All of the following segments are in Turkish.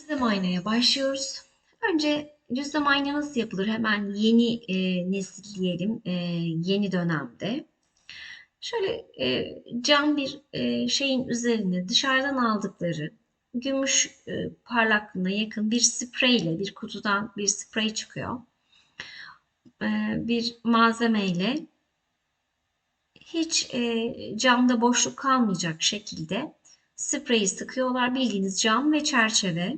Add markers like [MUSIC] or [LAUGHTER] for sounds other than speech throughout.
Düzlem aynaya başlıyoruz. Önce düzlem ayna nasıl yapılır? Hemen yeni e, nesil diyelim, e, yeni dönemde. Şöyle e, cam bir e, şeyin üzerine dışarıdan aldıkları gümüş e, parlaklığına yakın bir spreyle, bir kutudan bir sprey çıkıyor. E, bir malzemeyle hiç e, camda boşluk kalmayacak şekilde spreyi sıkıyorlar. Bildiğiniz cam ve çerçeve.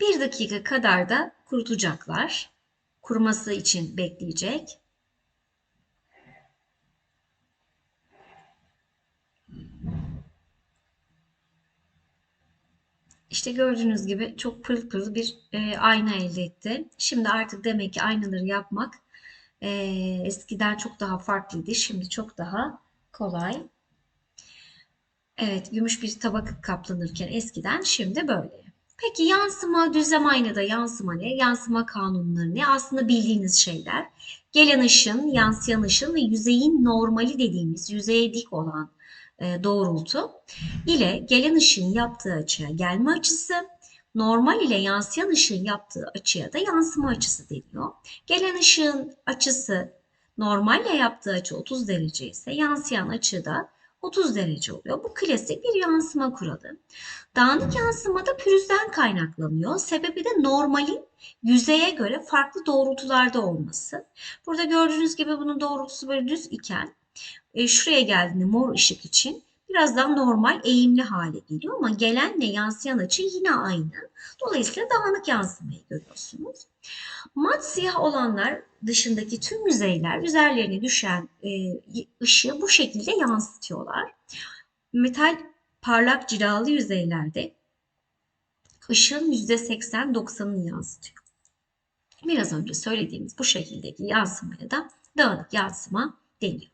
Bir dakika kadar da kurutacaklar. Kuruması için bekleyecek. İşte gördüğünüz gibi çok pırıl pırıl bir e, ayna elde etti. Şimdi artık demek ki aynaları yapmak e, eskiden çok daha farklıydı. Şimdi çok daha kolay. Evet, gümüş bir tabak kaplanırken eskiden şimdi böyle. Peki yansıma, düzlem aynada yansıma ne? Yansıma kanunları ne? Aslında bildiğiniz şeyler. Gelen ışın, yansıyan ışın ve yüzeyin normali dediğimiz yüzeye dik olan e, doğrultu ile gelen ışığın yaptığı açıya gelme açısı, normal ile yansıyan ışığın yaptığı açıya da yansıma açısı deniyor. Gelen ışığın açısı normalle yaptığı açı 30 derece ise yansıyan açı da 30 derece oluyor. Bu klasik bir yansıma kuralı. Dağınık yansımada pürüzden kaynaklanıyor. Sebebi de normalin yüzeye göre farklı doğrultularda olması. Burada gördüğünüz gibi bunun doğrultusu böyle düz iken e, şuraya geldiğinde mor ışık için biraz daha normal eğimli hale geliyor ama gelenle yansıyan açı yine aynı. Dolayısıyla dağınık yansımayı görüyorsunuz. Mat siyah olanlar dışındaki tüm yüzeyler üzerlerine düşen e, ışığı bu şekilde yansıtıyorlar. Metal parlak cilalı yüzeylerde ışığın %80-90'ını yansıtıyor. Biraz önce söylediğimiz bu şekildeki yansımaya da dağınık yansıma deniyor.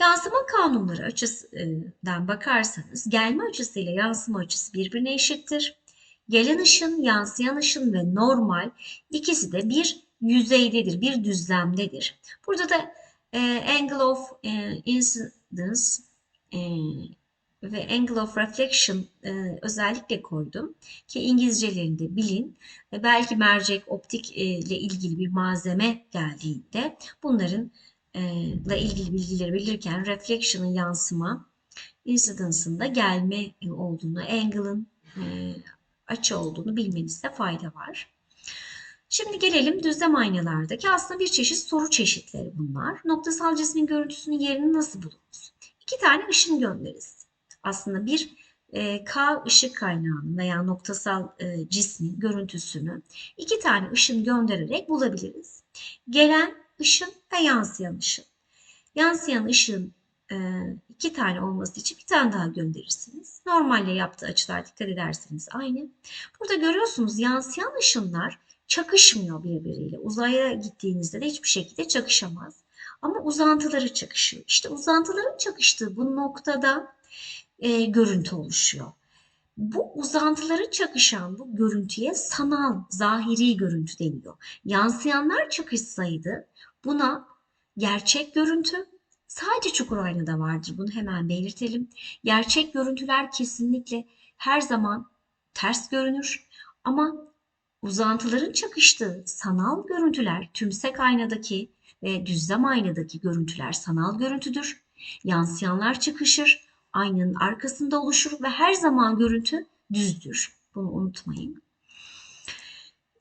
Yansıma kanunları açısından bakarsanız gelme açısıyla yansıma açısı birbirine eşittir. Gelen ışın, yansıyan ışın ve normal ikisi de bir yüzeydedir, bir düzlemdedir. Burada da e, angle of e, incidence e, ve angle of reflection e, özellikle koydum ki İngilizcelerinde bilin ve belki mercek optik e, ile ilgili bir malzeme geldiğinde bunların ile ilgili bilgileri bilirken reflection'ın yansıma, incidence'ın da gelme olduğunu, angle'ın açı olduğunu bilmenizde fayda var. Şimdi gelelim düzlem aynalardaki aslında bir çeşit soru çeşitleri bunlar. Noktasal cismin görüntüsünün yerini nasıl buluruz? İki tane ışın göndeririz. Aslında bir e, K ışık kaynağının veya noktasal e, cismin görüntüsünü iki tane ışın göndererek bulabiliriz. Gelen ışın ve yansıyan ışın. Yansıyan ışığın e, iki tane olması için bir tane daha gönderirsiniz. Normalle yaptığı açılar dikkat ederseniz aynı. Burada görüyorsunuz yansıyan ışınlar çakışmıyor birbiriyle. Uzaya gittiğinizde de hiçbir şekilde çakışamaz. Ama uzantıları çakışıyor. İşte uzantıların çakıştığı bu noktada e, görüntü oluşuyor. Bu uzantıları çakışan bu görüntüye sanal, zahiri görüntü deniyor. Yansıyanlar çakışsaydı buna gerçek görüntü sadece çukur aynada vardır. Bunu hemen belirtelim. Gerçek görüntüler kesinlikle her zaman ters görünür ama uzantıların çakıştığı sanal görüntüler tümsek aynadaki ve düzlem aynadaki görüntüler sanal görüntüdür. Yansıyanlar çıkışır, aynanın arkasında oluşur ve her zaman görüntü düzdür. Bunu unutmayın.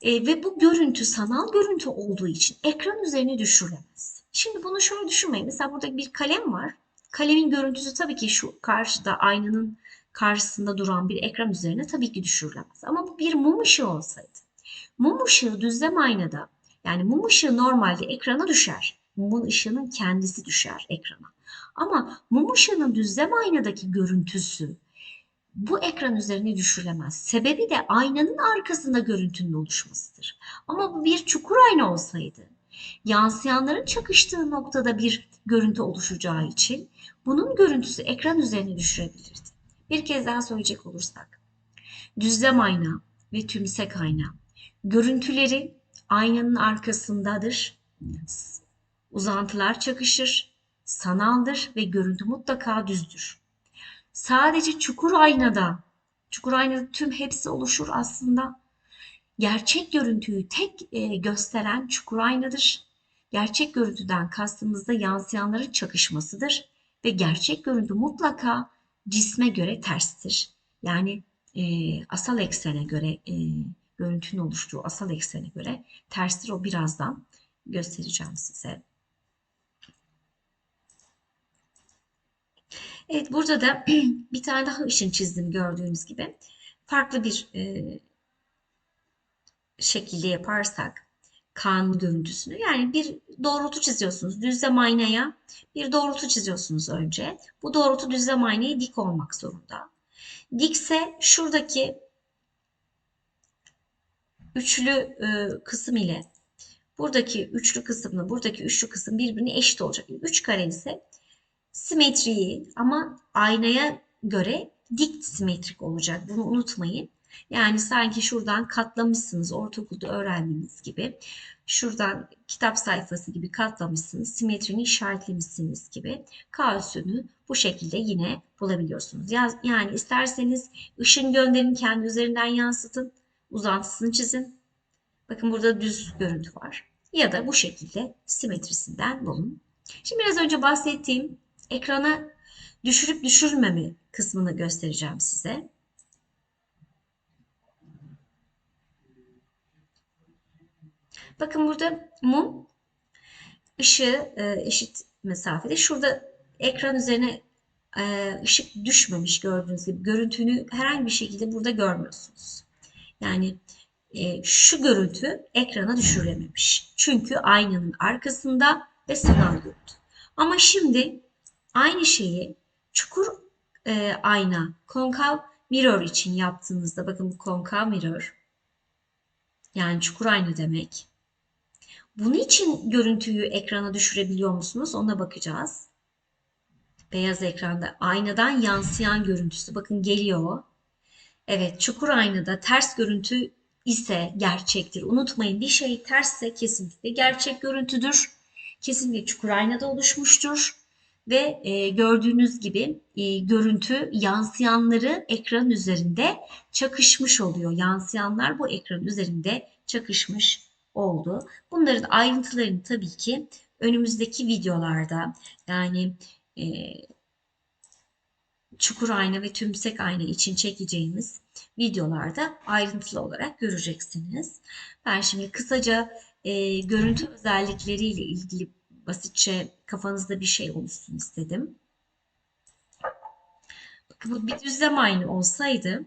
E, ve bu görüntü sanal görüntü olduğu için ekran üzerine düşürülemez. Şimdi bunu şöyle düşünmeyin. Mesela burada bir kalem var. Kalemin görüntüsü tabii ki şu karşıda aynanın karşısında duran bir ekran üzerine tabii ki düşürülemez. Ama bu bir mum ışığı olsaydı. Mum ışığı düzlem aynada yani mum ışığı normalde ekrana düşer. Mumun ışığının kendisi düşer ekrana. Ama mum ışığının düzlem aynadaki görüntüsü bu ekran üzerine düşürülemez. Sebebi de aynanın arkasında görüntünün oluşmasıdır. Ama bu bir çukur ayna olsaydı, yansıyanların çakıştığı noktada bir görüntü oluşacağı için bunun görüntüsü ekran üzerine düşürebilirdi. Bir kez daha söyleyecek olursak, düzlem ayna ve tümsek ayna görüntüleri aynanın arkasındadır Uzantılar çakışır, sanaldır ve görüntü mutlaka düzdür. Sadece çukur aynada, çukur aynada tüm hepsi oluşur aslında. Gerçek görüntüyü tek e, gösteren çukur aynadır. Gerçek görüntüden kastımız da yansıyanların çakışmasıdır ve gerçek görüntü mutlaka cisme göre terstir. Yani e, asal eksene göre e, görüntünün oluştuğu asal eksene göre terstir. O birazdan göstereceğim size. Evet burada da [CLEARS THROAT] bir tane daha ışın çizdim gördüğünüz gibi. Farklı bir e, şekilde yaparsak kan görüntüsünü yani bir doğrultu çiziyorsunuz. Düzlem aynaya bir doğrultu çiziyorsunuz önce. Bu doğrultu düzlem aynaya dik olmak zorunda. Dikse şuradaki üçlü e, kısım ile buradaki üçlü kısımla buradaki üçlü kısım birbirine eşit olacak. Üç kare ise simetriyi ama aynaya göre dik simetrik olacak. Bunu unutmayın. Yani sanki şuradan katlamışsınız ortaokulda öğrendiğiniz gibi. Şuradan kitap sayfası gibi katlamışsınız. Simetrini işaretlemişsiniz gibi. K bu şekilde yine bulabiliyorsunuz. Yani isterseniz ışın gönderin kendi üzerinden yansıtın. Uzantısını çizin. Bakın burada düz görüntü var. Ya da bu şekilde simetrisinden bulun. Şimdi biraz önce bahsettiğim ekrana düşürüp düşürmeme kısmını göstereceğim size. Bakın burada mum ışığı e, eşit mesafede. Şurada ekran üzerine e, ışık düşmemiş gördüğünüz gibi. Görüntünü herhangi bir şekilde burada görmüyorsunuz. Yani e, şu görüntü ekrana düşürülememiş. Çünkü aynanın arkasında ve sanal görüntü. Ama şimdi aynı şeyi çukur e, ayna, konkav mirror için yaptığınızda bakın bu konkav mirror yani çukur ayna demek. Bunun için görüntüyü ekrana düşürebiliyor musunuz? Ona bakacağız. Beyaz ekranda aynadan yansıyan görüntüsü bakın geliyor. Evet çukur aynada ters görüntü ise gerçektir. Unutmayın bir şey tersse kesinlikle gerçek görüntüdür. Kesinlikle çukur aynada oluşmuştur. Ve e, gördüğünüz gibi e, görüntü yansıyanları ekran üzerinde çakışmış oluyor. Yansıyanlar bu ekran üzerinde çakışmış oldu. Bunların ayrıntılarını tabii ki önümüzdeki videolarda yani e, çukur ayna ve tümsek ayna için çekeceğimiz videolarda ayrıntılı olarak göreceksiniz. Ben şimdi kısaca e, görüntü özellikleriyle ilgili basitçe kafanızda bir şey oluşsun istedim. Bakın bu bir düzlem ayna olsaydı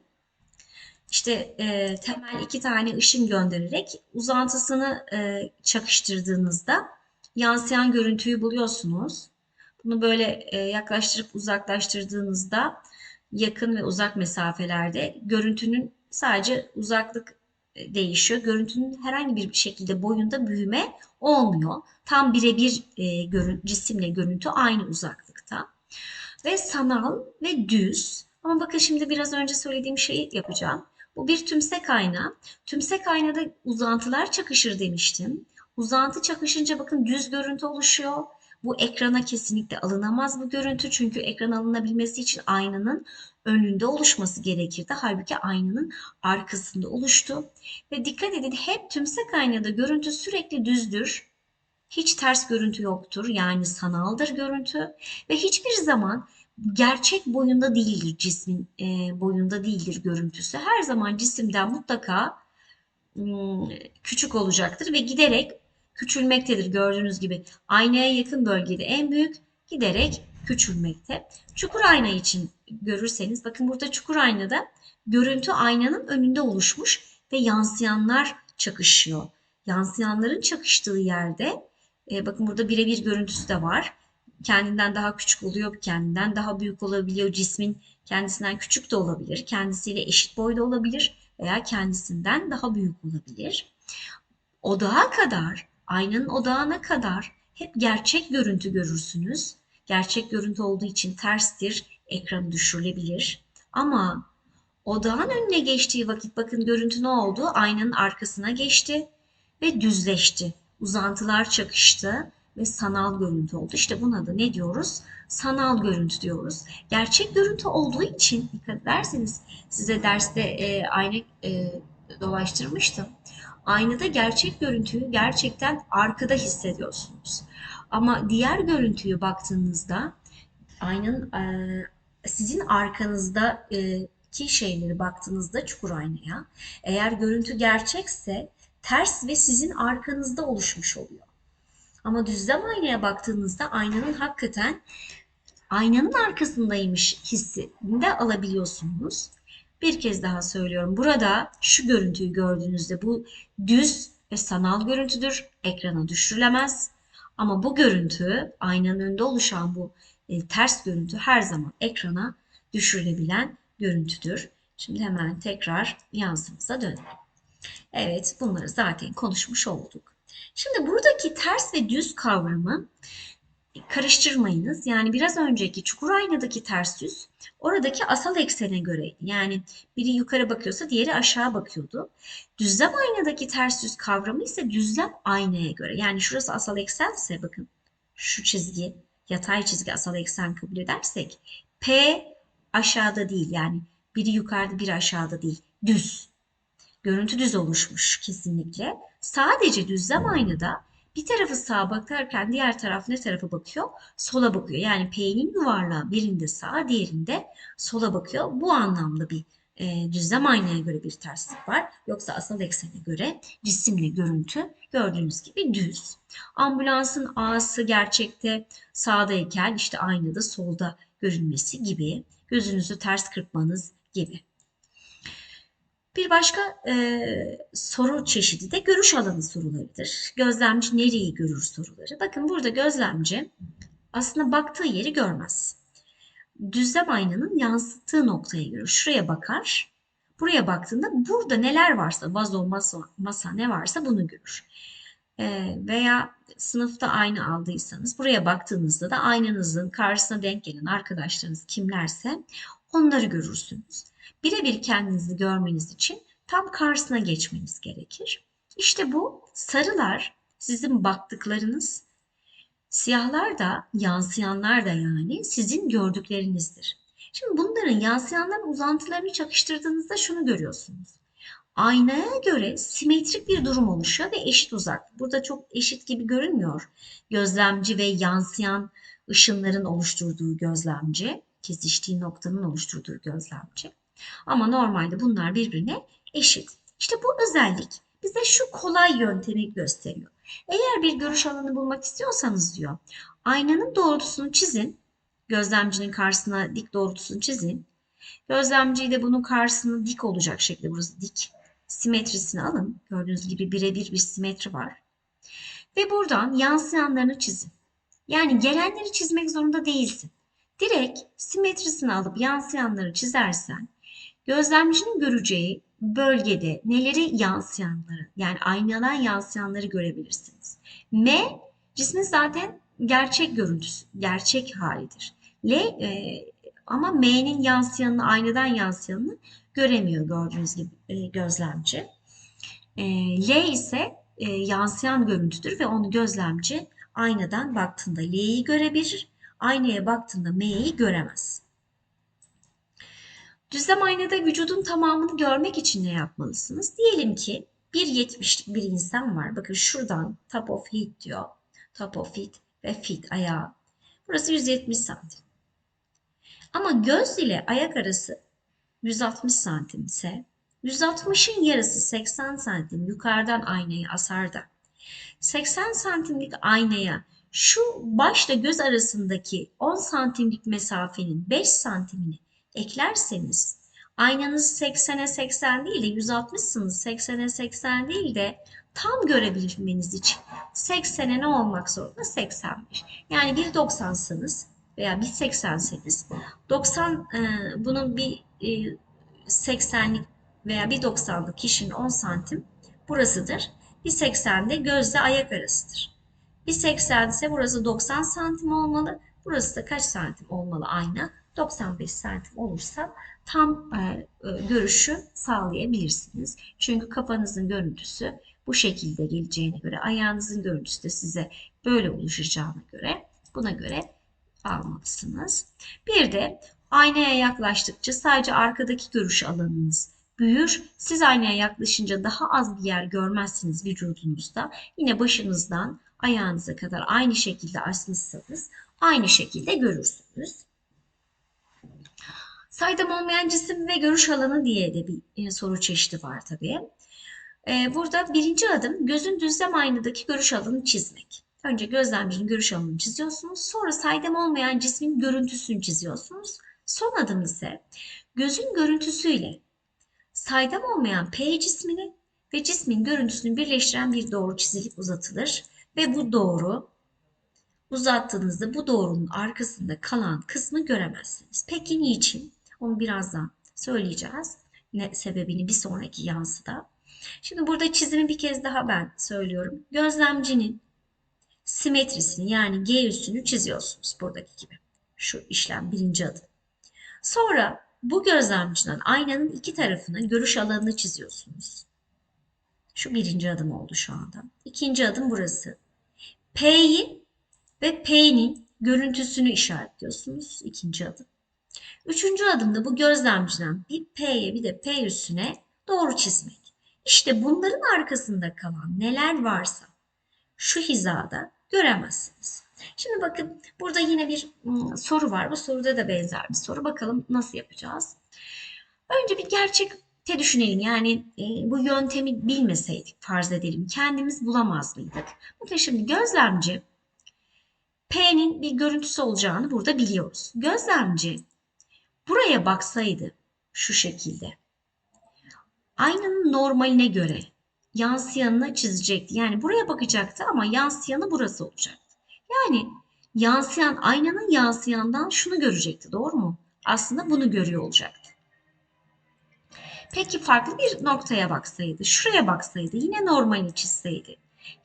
işte e, temel iki tane ışın göndererek uzantısını e, çakıştırdığınızda yansıyan görüntüyü buluyorsunuz. Bunu böyle e, yaklaştırıp uzaklaştırdığınızda yakın ve uzak mesafelerde görüntünün sadece uzaklık değişiyor. Görüntünün herhangi bir şekilde boyunda büyüme olmuyor. Tam birebir e, görün, cisimle görüntü aynı uzaklıkta. Ve sanal ve düz. Ama bakın şimdi biraz önce söylediğim şeyi yapacağım. Bu bir tümsek ayna. Tümsek aynada uzantılar çakışır demiştim. Uzantı çakışınca bakın düz görüntü oluşuyor. Bu ekrana kesinlikle alınamaz bu görüntü. Çünkü ekran alınabilmesi için aynanın önünde oluşması gerekirdi. Halbuki aynanın arkasında oluştu. Ve dikkat edin hep tümsek aynada görüntü sürekli düzdür. Hiç ters görüntü yoktur. Yani sanaldır görüntü. Ve hiçbir zaman gerçek boyunda değildir cismin e, boyunda değildir görüntüsü. Her zaman cisimden mutlaka ım, küçük olacaktır ve giderek küçülmektedir gördüğünüz gibi. Aynaya yakın bölgede en büyük giderek küçülmekte. Çukur ayna için görürseniz bakın burada çukur aynada görüntü aynanın önünde oluşmuş ve yansıyanlar çakışıyor. Yansıyanların çakıştığı yerde e, bakın burada birebir görüntüsü de var. Kendinden daha küçük oluyor, kendinden daha büyük olabiliyor. Cismin kendisinden küçük de olabilir, kendisiyle eşit boyda olabilir veya kendisinden daha büyük olabilir. Odağa kadar, aynanın odağına kadar hep gerçek görüntü görürsünüz. Gerçek görüntü olduğu için terstir, ekranı düşürülebilir. Ama odağın önüne geçtiği vakit bakın görüntü ne oldu? Aynanın arkasına geçti ve düzleşti. uzantılar çakıştı ve sanal görüntü oldu. İşte buna da ne diyoruz? Sanal görüntü diyoruz. Gerçek görüntü olduğu için dikkat ederseniz size derste e, ayna e, dolaştırmıştım. Aynada gerçek görüntüyü gerçekten arkada hissediyorsunuz. Ama diğer görüntüyü baktığınızda aynanın e, sizin arkanızda e, ki şeyleri baktığınızda çukur aynaya eğer görüntü gerçekse ters ve sizin arkanızda oluşmuş oluyor. Ama düzlem aynaya baktığınızda aynanın hakikaten aynanın arkasındaymış hissini de alabiliyorsunuz. Bir kez daha söylüyorum. Burada şu görüntüyü gördüğünüzde bu düz ve sanal görüntüdür. Ekrana düşürülemez. Ama bu görüntü aynanın önünde oluşan bu e, ters görüntü her zaman ekrana düşürülebilen görüntüdür. Şimdi hemen tekrar yansımıza dönelim. Evet bunları zaten konuşmuş olduk. Şimdi buradaki ters ve düz kavramı karıştırmayınız. Yani biraz önceki çukur aynadaki ters yüz oradaki asal eksene göreydi. Yani biri yukarı bakıyorsa diğeri aşağı bakıyordu. Düzlem aynadaki ters yüz kavramı ise düzlem aynaya göre. Yani şurası asal eksense bakın şu çizgi yatay çizgi asal eksen kabul edersek P aşağıda değil yani biri yukarıda biri aşağıda değil düz. Görüntü düz oluşmuş kesinlikle. Sadece düzlem aynada bir tarafı sağa bakarken diğer taraf ne tarafa bakıyor? Sola bakıyor. Yani P'nin yuvarlağı birinde sağa diğerinde sola bakıyor. Bu anlamda bir e, düzlem aynaya göre bir terslik var. Yoksa asal eksene göre cisimle görüntü gördüğünüz gibi düz. Ambulansın A'sı gerçekte sağdayken işte aynada solda görünmesi gibi. Gözünüzü ters kırpmanız gibi. Bir başka e, soru çeşidi de görüş alanı sorularıdır. Gözlemci nereyi görür soruları. Bakın burada gözlemci aslında baktığı yeri görmez. Düzlem aynanın yansıttığı noktaya görür. Şuraya bakar. Buraya baktığında burada neler varsa, vazo, masa, masa ne varsa bunu görür. E, veya sınıfta ayna aldıysanız buraya baktığınızda da aynanızın karşısına denk gelen arkadaşlarınız kimlerse onları görürsünüz birebir kendinizi görmeniz için tam karşısına geçmeniz gerekir. İşte bu sarılar sizin baktıklarınız, siyahlar da yansıyanlar da yani sizin gördüklerinizdir. Şimdi bunların yansıyanların uzantılarını çakıştırdığınızda şunu görüyorsunuz. Aynaya göre simetrik bir durum oluşuyor ve eşit uzak. Burada çok eşit gibi görünmüyor. Gözlemci ve yansıyan ışınların oluşturduğu gözlemci, kesiştiği noktanın oluşturduğu gözlemci. Ama normalde bunlar birbirine eşit. İşte bu özellik bize şu kolay yöntemi gösteriyor. Eğer bir görüş alanı bulmak istiyorsanız diyor, aynanın doğrultusunu çizin. Gözlemcinin karşısına dik doğrultusunu çizin. Gözlemciyi de bunun karşısına dik olacak şekilde burası dik. Simetrisini alın. Gördüğünüz gibi birebir bir simetri var. Ve buradan yansıyanlarını çizin. Yani gelenleri çizmek zorunda değilsin. Direkt simetrisini alıp yansıyanları çizersen Gözlemcinin göreceği bölgede neleri yansıyanları yani aynadan yansıyanları görebilirsiniz. M cismin zaten gerçek görüntüsü, gerçek halidir. L e, ama M'nin yansıyanını, aynadan yansıyanını göremiyor gördüğünüz gibi e, gözlemci. E, L ise e, yansıyan görüntüdür ve onu gözlemci aynadan baktığında L'yi görebilir, aynaya baktığında M'yi göremez. Düzlem aynada vücudun tamamını görmek için ne yapmalısınız? Diyelim ki 1.70'lik bir insan var. Bakın şuradan top of head diyor. Top of feet ve feet ayağı. Burası 170 santim. Ama göz ile ayak arası 160 santim ise 160'ın yarısı 80 santim yukarıdan aynayı asar da 80 santimlik aynaya şu başla göz arasındaki 10 santimlik mesafenin 5 santimini eklerseniz aynanız 80'e 80 değil de 160'sınız 80'e 80 değil de tam görebilmeniz için 80'e ne olmak zorunda? 85. Yani 1.90'sanız veya 1.80'seniz 90 e, bunun bir e, 80'lik veya 1.90'lık kişinin 10 santim burasıdır. 1.80'de gözle ayak arasıdır. 1.80 ise burası 90 santim olmalı. Burası da kaç santim olmalı ayna? 95 santim olursa tam e, e, görüşü sağlayabilirsiniz. Çünkü kafanızın görüntüsü bu şekilde geleceğine göre ayağınızın görüntüsü de size böyle oluşacağına göre buna göre almalısınız. Bir de aynaya yaklaştıkça sadece arkadaki görüş alanınız büyür. Siz aynaya yaklaşınca daha az bir yer görmezsiniz vücudunuzda. Yine başınızdan ayağınıza kadar aynı şekilde asılırsanız aynı şekilde görürsünüz. Saydam olmayan cisim ve görüş alanı diye de bir e, soru çeşidi var tabii. E, burada birinci adım gözün düzlem aynadaki görüş alanını çizmek. Önce gözlemcinin görüş alanını çiziyorsunuz. Sonra saydam olmayan cismin görüntüsünü çiziyorsunuz. Son adım ise gözün görüntüsüyle saydam olmayan P cismini ve cismin görüntüsünü birleştiren bir doğru çizilip uzatılır. Ve bu doğru uzattığınızda bu doğrunun arkasında kalan kısmı göremezsiniz. Peki niçin? Onu birazdan söyleyeceğiz. Ne sebebini bir sonraki yansıda. Şimdi burada çizimi bir kez daha ben söylüyorum. Gözlemcinin simetrisini yani G üssünü çiziyorsunuz buradaki gibi. Şu işlem birinci adım. Sonra bu gözlemciden aynanın iki tarafına görüş alanını çiziyorsunuz. Şu birinci adım oldu şu anda. İkinci adım burası. P'yi ve P'nin görüntüsünü işaretliyorsunuz. İkinci adım. Üçüncü adımda bu gözlemciden bir P'ye bir de P üstüne doğru çizmek. İşte bunların arkasında kalan neler varsa şu hizada göremezsiniz. Şimdi bakın burada yine bir ım, soru var. Bu soruda da benzer bir soru. Bakalım nasıl yapacağız? Önce bir gerçekte düşünelim. Yani e, bu yöntemi bilmeseydik farz edelim. Kendimiz bulamaz mıydık? Bakın şimdi gözlemci P'nin bir görüntüsü olacağını burada biliyoruz. Gözlemci buraya baksaydı şu şekilde aynanın normaline göre yansıyanını çizecekti. Yani buraya bakacaktı ama yansıyanı burası olacaktı. Yani yansıyan aynanın yansıyandan şunu görecekti. Doğru mu? Aslında bunu görüyor olacaktı. Peki farklı bir noktaya baksaydı, şuraya baksaydı, yine normalini çizseydi.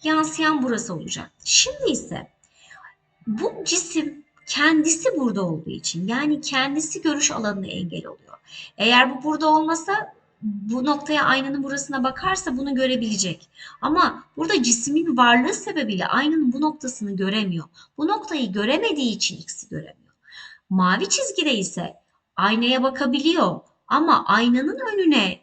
Yansıyan burası olacaktı. Şimdi ise bu cisim kendisi burada olduğu için yani kendisi görüş alanına engel oluyor. Eğer bu burada olmasa bu noktaya aynanın burasına bakarsa bunu görebilecek. Ama burada cismin varlığı sebebiyle aynanın bu noktasını göremiyor. Bu noktayı göremediği için x'i göremiyor. Mavi çizgide ise aynaya bakabiliyor ama aynanın önüne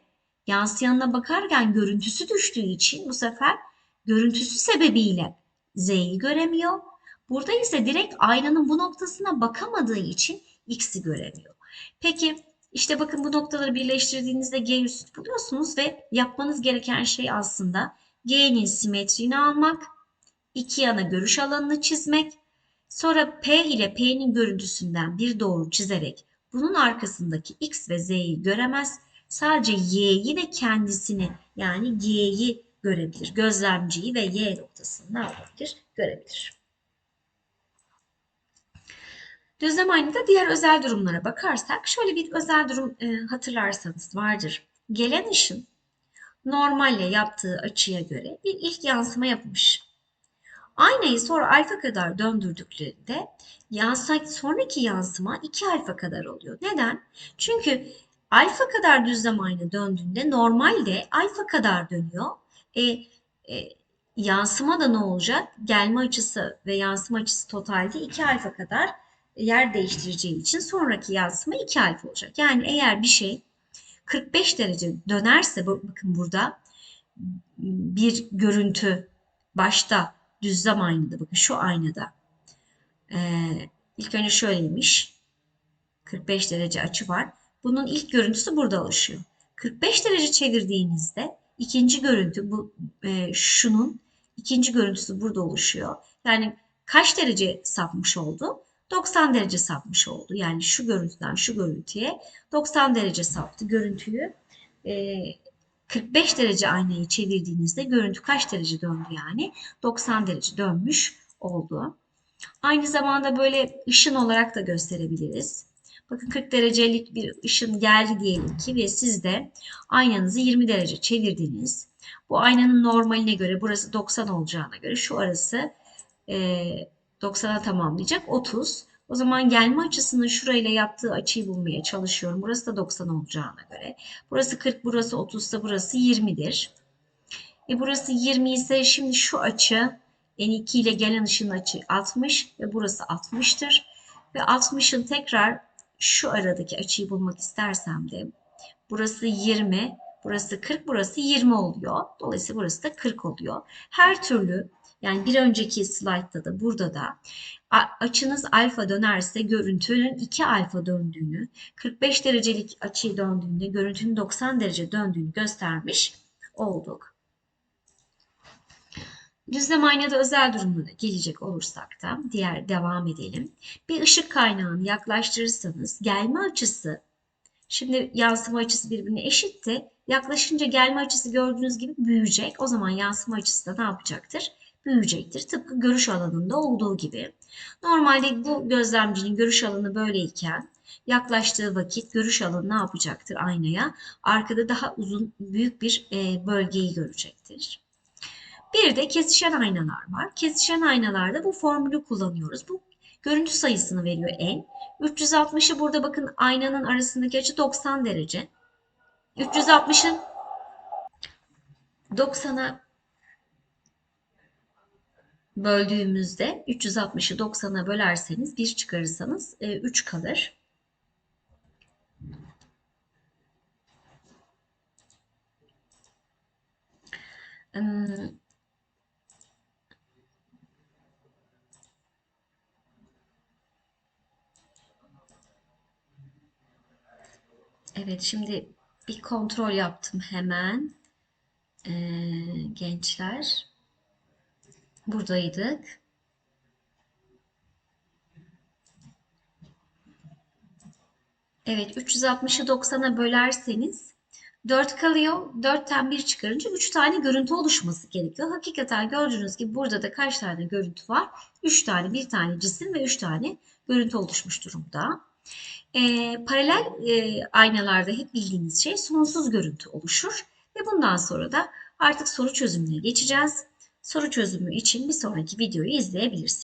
yansıyanına bakarken görüntüsü düştüğü için bu sefer görüntüsü sebebiyle z'yi göremiyor. Burada ise direkt aynanın bu noktasına bakamadığı için x'i göremiyor. Peki işte bakın bu noktaları birleştirdiğinizde G üssü buluyorsunuz ve yapmanız gereken şey aslında G'nin simetriğini almak, iki yana görüş alanını çizmek, sonra P ile P'nin görüntüsünden bir doğru çizerek bunun arkasındaki X ve Z'yi göremez, sadece Y'yi ve kendisini yani G'yi görebilir. Gözlemciyi ve Y noktasını ne yapabilir? Görebilir. Düzlem aynada diğer özel durumlara bakarsak şöyle bir özel durum e, hatırlarsanız vardır. Gelen ışın normalle yaptığı açıya göre bir ilk yansıma yapmış. Aynayı sonra alfa kadar döndürdüklerinde yansa, sonraki yansıma 2 alfa kadar oluyor. Neden? Çünkü alfa kadar düzlem ayna döndüğünde normalde alfa kadar dönüyor. E, e, yansıma da ne olacak? Gelme açısı ve yansıma açısı totalde 2 alfa kadar yer değiştireceği için sonraki yansıma 2 alfa olacak. Yani eğer bir şey 45 derece dönerse bakın burada bir görüntü başta düzlem aynada bakın şu aynada ee, ilk önce şöyleymiş 45 derece açı var. Bunun ilk görüntüsü burada oluşuyor. 45 derece çevirdiğinizde ikinci görüntü bu e, şunun ikinci görüntüsü burada oluşuyor. Yani kaç derece sapmış oldu? 90 derece sapmış oldu. Yani şu görüntüden şu görüntüye 90 derece saptı görüntüyü. E, 45 derece aynayı çevirdiğinizde görüntü kaç derece döndü yani? 90 derece dönmüş oldu. Aynı zamanda böyle ışın olarak da gösterebiliriz. Bakın 40 derecelik bir ışın geldi diyelim ki ve siz de aynanızı 20 derece çevirdiniz. Bu aynanın normaline göre burası 90 olacağına göre şu arası e, 90'a tamamlayacak 30. O zaman gelme açısının şurayla yaptığı açıyı bulmaya çalışıyorum. Burası da 90 olacağına göre. Burası 40, burası 30 ise burası 20'dir. E burası 20 ise şimdi şu açı N2 ile gelen ışın açı 60 ve burası 60'tır. Ve 60'ın tekrar şu aradaki açıyı bulmak istersem de burası 20, burası 40, burası 20 oluyor. Dolayısıyla burası da 40 oluyor. Her türlü yani bir önceki slaytta da burada da açınız alfa dönerse görüntünün 2 alfa döndüğünü, 45 derecelik açıyı döndüğünde görüntünün 90 derece döndüğünü göstermiş olduk. Düzlem aynada özel durumuna gelecek olursak da diğer devam edelim. Bir ışık kaynağını yaklaştırırsanız gelme açısı Şimdi yansıma açısı birbirine eşitti. Yaklaşınca gelme açısı gördüğünüz gibi büyüyecek. O zaman yansıma açısı da ne yapacaktır? Büyüyecektir. Tıpkı görüş alanında olduğu gibi. Normalde bu gözlemcinin görüş alanı böyleyken yaklaştığı vakit görüş alanı ne yapacaktır aynaya? Arkada daha uzun, büyük bir e, bölgeyi görecektir. Bir de kesişen aynalar var. Kesişen aynalarda bu formülü kullanıyoruz. Bu görüntü sayısını veriyor n. 360'ı burada bakın aynanın arasındaki açı 90 derece. 360'ın 90'a böldüğümüzde 360'ı 90'a bölerseniz 1 çıkarırsanız 3 kalır. Hmm, Evet şimdi bir kontrol yaptım hemen. Ee, gençler. Buradaydık. Evet 360'ı 90'a bölerseniz 4 kalıyor. 4'ten 1 çıkarınca 3 tane görüntü oluşması gerekiyor. Hakikaten gördüğünüz gibi burada da kaç tane görüntü var? 3 tane, 1 tane cisim ve 3 tane görüntü oluşmuş durumda. E, paralel e, aynalarda hep bildiğiniz şey sonsuz görüntü oluşur. Ve bundan sonra da artık soru çözümüne geçeceğiz. Soru çözümü için bir sonraki videoyu izleyebilirsiniz.